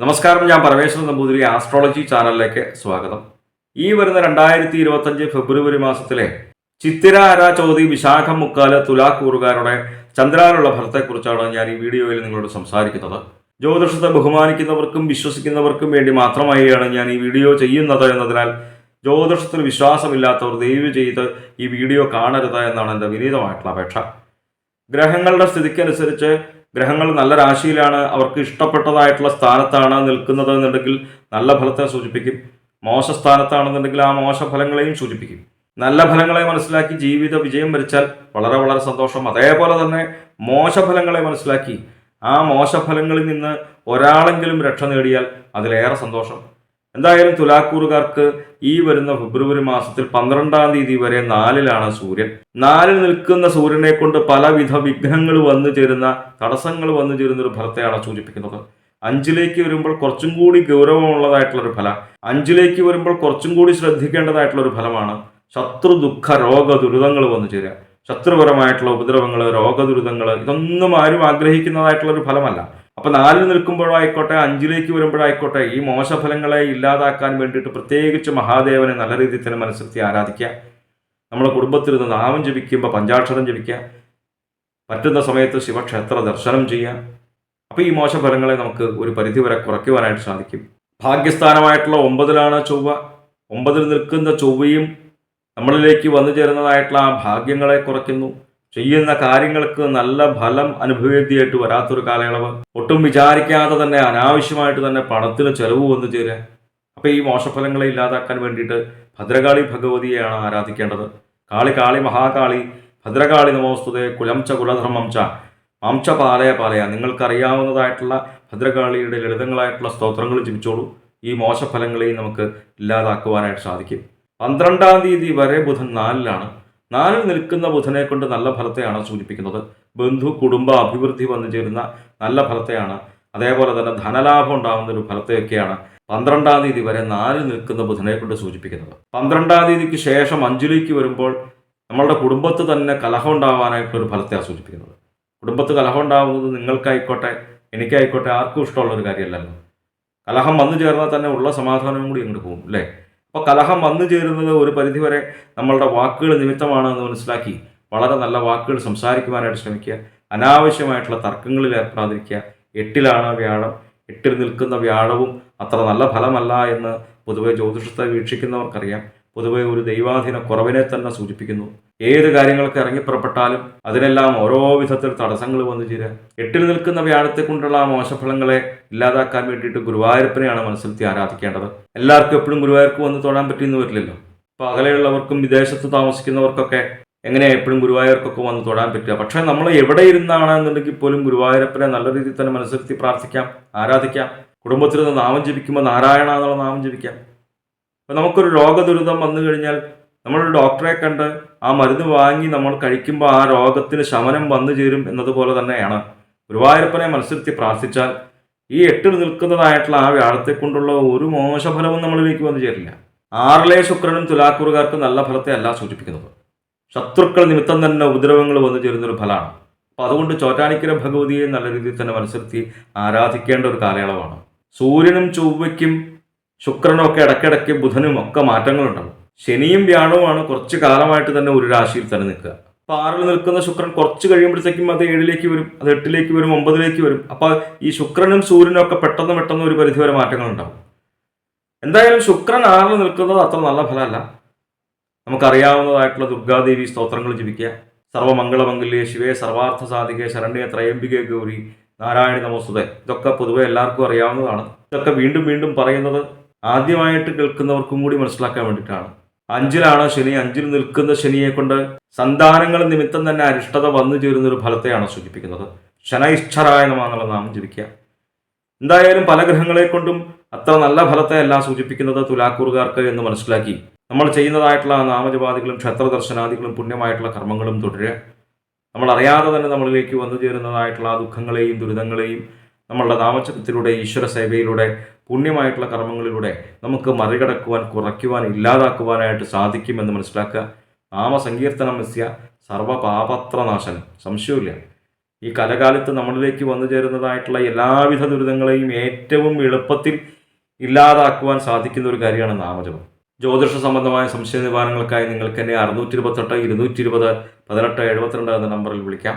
നമസ്കാരം ഞാൻ പരമേശ്വരൻ നമ്പൂതിരി ആസ്ട്രോളജി ചാനലിലേക്ക് സ്വാഗതം. ഈ വരുന്ന രണ്ടായിരത്തി ഇരുപത്തഞ്ച് ഫെബ്രുവരി മാസത്തിലെ ചിത്തിര അര ചോതി വിശാഖം മുക്കാൽ തുലാക്കൂറുകാരുടെ ചന്ദ്രാനുള്ള ഫലത്തെക്കുറിച്ചാണ് ഞാൻ ഈ വീഡിയോയിൽ നിങ്ങളോട് സംസാരിക്കുന്നത്. ജ്യോതിഷത്തെ ബഹുമാനിക്കുന്നവർക്കും വിശ്വസിക്കുന്നവർക്കും വേണ്ടി മാത്രമായാണ് ഞാൻ ഈ വീഡിയോ ചെയ്യുന്നത് എന്നതിനാൽ ജ്യോതിഷത്തിൽ വിശ്വാസമില്ലാത്തവർ ദയവ് ചെയ്ത് ഈ വീഡിയോ കാണരുത് എന്നാണ് എന്റെ വിനീതമായിട്ടുള്ള അപേക്ഷ. ഗ്രഹങ്ങളുടെ സ്ഥിതിക്കനുസരിച്ച് ഗ്രഹങ്ങൾ നല്ല രാശിയിലാണ് അവർക്ക് ഇഷ്ടപ്പെട്ടതായിട്ടുള്ള സ്ഥാനത്താണ് നിൽക്കുന്നത് എന്നുണ്ടെങ്കിൽ നല്ല ഫലത്തെ സൂചിപ്പിക്കും. മോശ സ്ഥാനത്താണെന്നുണ്ടെങ്കിൽ ആ മോശ ഫലങ്ങളെയും സൂചിപ്പിക്കും. നല്ല ഫലങ്ങളെ മനസ്സിലാക്കി ജീവിത വിജയം വരിച്ചാൽ വളരെ വളരെ സന്തോഷം. അതേപോലെ തന്നെ മോശ ഫലങ്ങളെ മനസ്സിലാക്കി ആ മോശ ഫലങ്ങളിൽ നിന്ന് ഒരാളെങ്കിലും രക്ഷ നേടിയാൽ അതിലേറെ സന്തോഷം. എന്തായാലും തുലാക്കൂറുകാർക്ക് ഈ വരുന്ന ഫെബ്രുവരി മാസത്തിൽ പന്ത്രണ്ടാം തീയതി വരെ നാലിലാണ് സൂര്യൻ. നാലിൽ നിൽക്കുന്ന സൂര്യനെ കൊണ്ട് പലവിധ വിഘ്നങ്ങൾ വന്നു ചേരുന്ന തടസ്സങ്ങൾ വന്നു ചേരുന്ന ഒരു ഫലത്തെയാണ് സൂചിപ്പിക്കുന്നത്. അഞ്ചിലേക്ക് വരുമ്പോൾ കുറച്ചും കൂടി ഗൗരവമുള്ളതായിട്ടുള്ള ഒരു ഫലം. അഞ്ചിലേക്ക് വരുമ്പോൾ കുറച്ചും കൂടി ശ്രദ്ധിക്കേണ്ടതായിട്ടുള്ള ഒരു ഫലമാണ് ശത്രു ദുഃഖ രോഗ ദുരിതങ്ങൾ വന്നു ചേരുക. ശത്രുപരമായിട്ടുള്ള ഉപദ്രവങ്ങൾ രോഗദുരിതങ്ങൾ ഇതൊന്നും ആരും ആഗ്രഹിക്കുന്നതായിട്ടുള്ള ഒരു ഫലമല്ല. അപ്പൊ നാലിൽ നിൽക്കുമ്പോഴായിക്കോട്ടെ അഞ്ചിലേക്ക് വരുമ്പോഴായിക്കോട്ടെ ഈ മോശഫലങ്ങളെ ഇല്ലാതാക്കാൻ വേണ്ടിയിട്ട് പ്രത്യേകിച്ച് മഹാദേവനെ നല്ല രീതിയിൽ തന്നെ മനസ്സിലെത്തി ആരാധിക്കുക. നമ്മുടെ കുടുംബത്തിൽ നിന്ന് നാമം ജപിക്കുമ്പോൾ പഞ്ചാക്ഷരം ജപിക്കുക. പറ്റുന്ന സമയത്ത് ശിവക്ഷേത്ര ദർശനം ചെയ്യുക. അപ്പോൾ ഈ മോശഫലങ്ങളെ നമുക്ക് ഒരു പരിധിവരെ കുറയ്ക്കുവാനായിട്ട് സാധിക്കും. ഭാഗ്യസ്ഥാനമായിട്ടുള്ള ഒമ്പതിലാണ് ചൊവ്വ. ഒമ്പതിൽ നിൽക്കുന്ന ചൊവ്വയും നമ്മളിലേക്ക് വന്നു ചേരുന്നതായിട്ടുള്ള ആ ഭാഗ്യങ്ങളെ കുറയ്ക്കുന്നു. ചെയ്യുന്ന കാര്യങ്ങൾക്ക് നല്ല ഫലം അനുഭവേദ്യമായിട്ട് വരാത്തൊരു കാലയളവ്. ഒട്ടും വിചാരിക്കാതെ തന്നെ അനാവശ്യമായിട്ട് തന്നെ പണത്തിന് ചെലവ് വന്നു ചേരുക അപ്പോൾ ഈ മോശഫലങ്ങളെ ഇല്ലാതാക്കാൻ വേണ്ടിയിട്ട് ഭദ്രകാളി ഭഗവതിയെയാണ് ആരാധിക്കേണ്ടത്. കാളി കാളി മഹാകാളി ഭദ്രകാളി നമോസ്തുതേ കുലംച കുലധർമ്മം ച മാംച പാലയ പാലയ. നിങ്ങൾക്കറിയാവുന്നതായിട്ടുള്ള ഭദ്രകാളിയുടെ ലളിതങ്ങളായിട്ടുള്ള സ്തോത്രങ്ങൾ ജപിച്ചോളൂ. ഈ മോശഫലങ്ങളെയും നമുക്ക് ഇല്ലാതാക്കുവാനായിട്ട് സാധിക്കും. പന്ത്രണ്ടാം തീയതി വരെ ബുധൻ നാലിലാണ്. നാലിൽ നിൽക്കുന്ന ബുധനെ കൊണ്ട് നല്ല ഫലത്തെയാണ് സൂചിപ്പിക്കുന്നത്. ബന്ധു കുടുംബ അഭിവൃദ്ധി വന്നു ചേരുന്ന നല്ല ഫലത്തെയാണ്. അതേപോലെ തന്നെ ധനലാഭം ഉണ്ടാകുന്ന ഒരു ഫലത്തെയൊക്കെയാണ് പന്ത്രണ്ടാം തീയതി വരെ നാലിൽ നിൽക്കുന്ന ബുധനെ കൊണ്ട് സൂചിപ്പിക്കുന്നത്. പന്ത്രണ്ടാം തീയതിക്ക് ശേഷം അഞ്ചിലേക്ക് വരുമ്പോൾ നമ്മളുടെ കുടുംബത്ത് തന്നെ കലഹം ഉണ്ടാവാനായിട്ടുള്ള ഒരു ഫലത്തെയാണ് സൂചിപ്പിക്കുന്നത്. കുടുംബത്ത് കലഹം ഉണ്ടാകുന്നത് നിങ്ങൾക്കായിക്കോട്ടെ എനിക്കായിക്കോട്ടെ ആർക്കും ഇഷ്ടമുള്ള ഒരു കാര്യമല്ലല്ലോ. കലഹം വന്നു ചേർന്നാൽ തന്നെ ഉള്ള സമാധാനവും കൂടി ഇങ്ങോട്ട് പോകും അല്ലേ? അപ്പോൾ കലഹം വന്നു ചേരുന്നത് ഒരു പരിധിവരെ നമ്മളുടെ വാക്കുകൾ നിമിത്തമാണ് എന്ന് മനസ്സിലാക്കി വളരെ നല്ല വാക്കുകൾ സംസാരിക്കുവാനായിട്ട് ശ്രമിക്കുക. അനാവശ്യമായിട്ടുള്ള തർക്കങ്ങളിൽ ഏർപ്പെടാതിരിക്കുക. എട്ടിലാണ് വ്യാഴം. എട്ടിൽ നിൽക്കുന്ന വ്യാഴവും അത്ര നല്ല ഫലമല്ല എന്ന് പൊതുവെ ജ്യോതിഷത്തെ വീക്ഷിക്കുന്നവർക്കറിയാം. പൊതുവെ ഒരു ദൈവാധീന കുറവിനെ തന്നെ സൂചിപ്പിക്കുന്നു. ഏത് കാര്യങ്ങൾക്ക് ഇറങ്ങിപ്പുറപ്പെട്ടാലും അതിനെല്ലാം ഓരോ വിധത്തിൽ തടസ്സങ്ങൾ വന്നു ചേരുക. എട്ടിൽ നിൽക്കുന്ന വ്യാഴത്തെ കൊണ്ടുള്ള മോശഫലങ്ങളെ ഇല്ലാതാക്കാൻ വേണ്ടിയിട്ട് ഗുരുവായൂരപ്പനെയാണ് മനസ്സിൽ ആരാധിക്കേണ്ടത്. എല്ലാവർക്കും എപ്പോഴും ഗുരുവായൂർക്ക് വന്ന് തൊഴാൻ പറ്റിയെന്ന് വരില്ലല്ലോ. അപ്പോൾ അകലെയുള്ളവർക്കും വിദേശത്ത് താമസിക്കുന്നവർക്കൊക്കെ എങ്ങനെയാണ് എപ്പോഴും ഗുരുവായൂർക്കൊക്കെ വന്ന് തൊഴാൻ പറ്റുക? പക്ഷേ നമ്മൾ എവിടെ ഇരുന്നാണെന്നുണ്ടെങ്കിൽ പോലും ഗുരുവായൂരപ്പനെ നല്ല രീതിയിൽ തന്നെ മനസ്സിലെത്തി പ്രാർത്ഥിക്കാം ആരാധിക്കാം കുടുംബത്തിൽ നിന്ന് നാമം ജപിക്കുമ്പോൾ നാരായണ എന്നുള്ള നാമം ജപിക്കാം. അപ്പോൾ നമുക്കൊരു രോഗദുരിതം വന്നു കഴിഞ്ഞാൽ നമ്മൾ ഡോക്ടറെ കണ്ട് ആ മരുന്ന് വാങ്ങി നമ്മൾ കഴിക്കുമ്പോൾ ആ രോഗത്തിന് ശമനം വന്നു ചേരും എന്നതുപോലെ തന്നെയാണ്. ഗുരുവായൂരപ്പനെ മനസ്സിലെത്തി പ്രാർത്ഥിച്ചാൽ ഈ എട്ടിൽ നിൽക്കുന്നതായിട്ടുള്ള ആ വ്യാഴത്തെ കൊണ്ടുള്ള ഒരു മോശഫലവും നമ്മളിലേക്ക് വന്നു ചേരില്ല. ആറിലെ ശുക്രനും തുലാക്കൂറുകാർക്ക് നല്ല ഫലത്തെ അല്ല സൂചിപ്പിക്കുന്നത്. ശത്രുക്കൾ നിമിത്തം തന്നെ ഉപദ്രവങ്ങൾ വന്നു ചേരുന്നൊരു ഫലമാണ്. അപ്പോൾ അതുകൊണ്ട് ചോറ്റാനിക്കര ഭഗവതിയെ നല്ല രീതിയിൽ തന്നെ മനസ്സിലെത്തി ആരാധിക്കേണ്ട ഒരു കാലയളവാണ്. സൂര്യനും ചൊവ്വയ്ക്കും ശുക്രനും ഒക്കെ ഇടയ്ക്കിടയ്ക്ക് ബുധനും ഒക്കെ മാറ്റങ്ങളുണ്ടാവും. ശനിയും വ്യാഴവുമാണ് കുറച്ച് കാലമായിട്ട് തന്നെ ഒരു രാശിയിൽ തന്നെ നിൽക്കുക. അപ്പോൾ ആറിൽ നിൽക്കുന്ന ശുക്രൻ കുറച്ച് കഴിയുമ്പോഴത്തേക്കും അത് ഏഴിലേക്ക് വരും അത് എട്ടിലേക്ക് വരും ഒമ്പതിലേക്ക് വരും. അപ്പോൾ ഈ ശുക്രനും സൂര്യനും ഒക്കെ പെട്ടെന്ന് പെട്ടെന്ന് ഒരു പരിധിവരെ മാറ്റങ്ങളുണ്ടാവും. എന്തായാലും ശുക്രൻ ആറിൽ നിൽക്കുന്നത് അത്ര നല്ല ഫലമല്ല. നമുക്കറിയാവുന്നതായിട്ടുള്ള ദുർഗാദേവി സ്തോത്രങ്ങൾ ജപിക്കുക. സർവമംഗളമംഗല്യ ശിവേ സർവാർത്ഥ സാധികെ ശരണ്യ ത്രയംബികെ ഗൗരി നാരായണ നമസ്തുതേ. ഇതൊക്കെ പൊതുവെ എല്ലാവർക്കും അറിയാവുന്നതാണ്. ഇതൊക്കെ വീണ്ടും വീണ്ടും പറയുന്നത് ആദ്യമായിട്ട് കേൾക്കുന്നവർക്കും കൂടി മനസ്സിലാക്കാൻ വേണ്ടിയിട്ടാണ്. അഞ്ചിലാണോ ശനി? അഞ്ചിൽ നിൽക്കുന്ന ശനിയെ കൊണ്ട് സന്താനങ്ങൾ നിമിത്തം തന്നെ അരിഷ്ടത വന്നു ചേരുന്ന ഒരു ഫലത്തെയാണ് സൂചിപ്പിക്കുന്നത്? ശനൈശ്വരായ നമാന്നുള്ള നാമം ജപിക്കുക. എന്തായാലും പല ഗ്രഹങ്ങളെ കൊണ്ടും അത്ര നല്ല ഫലത്തെ അല്ല സൂചിപ്പിക്കുന്നത് തുലാക്കൂറുകാർക്ക് എന്ന് മനസ്സിലാക്കി നമ്മൾ ചെയ്യുന്നതായിട്ടുള്ള നാമജപാദികളും ക്ഷേത്ര ദർശനാദികളും പുണ്യമായിട്ടുള്ള കർമ്മങ്ങളും തുടരുക. നമ്മൾ അറിയാതെ തന്നെ നമ്മളിലേക്ക് വന്നു ചേരുന്നതായിട്ടുള്ള ദുഃഖങ്ങളെയും ദുരിതങ്ങളെയും നമ്മളുടെ നാമജപത്തിലൂടെ ഈശ്വര സേവയിലൂടെ പുണ്യമായിട്ടുള്ള കർമ്മങ്ങളിലൂടെ നമുക്ക് മറികടക്കുവാൻ കുറയ്ക്കുവാൻ ഇല്ലാതാക്കുവാനായിട്ട് സാധിക്കുമെന്ന് മനസ്സിലാക്കുക. നാമസങ്കീർത്തനം എസ്യ സർവപാപത്രനാശനം സംശയമില്ല ഈ കലകാലത്ത് നമ്മളിലേക്ക് വന്നു ചേരുന്നതായിട്ടുള്ള എല്ലാവിധ ദുരിതങ്ങളെയും ഏറ്റവും എളുപ്പത്തിൽ ഇല്ലാതാക്കുവാൻ സാധിക്കുന്ന ഒരു കാര്യമാണ് നാമജപം. ജ്യോതിഷ സംബന്ധമായ സംശയ നിവാരണങ്ങൾക്കായി നിങ്ങൾക്ക് എന്നെ അറുന്നൂറ്റി ഇരുപത്തെട്ട് ഇരുന്നൂറ്റി ഇരുപത് പതിനെട്ട് എഴുപത്തിരണ്ട് എന്ന നമ്പറിൽ വിളിക്കാം.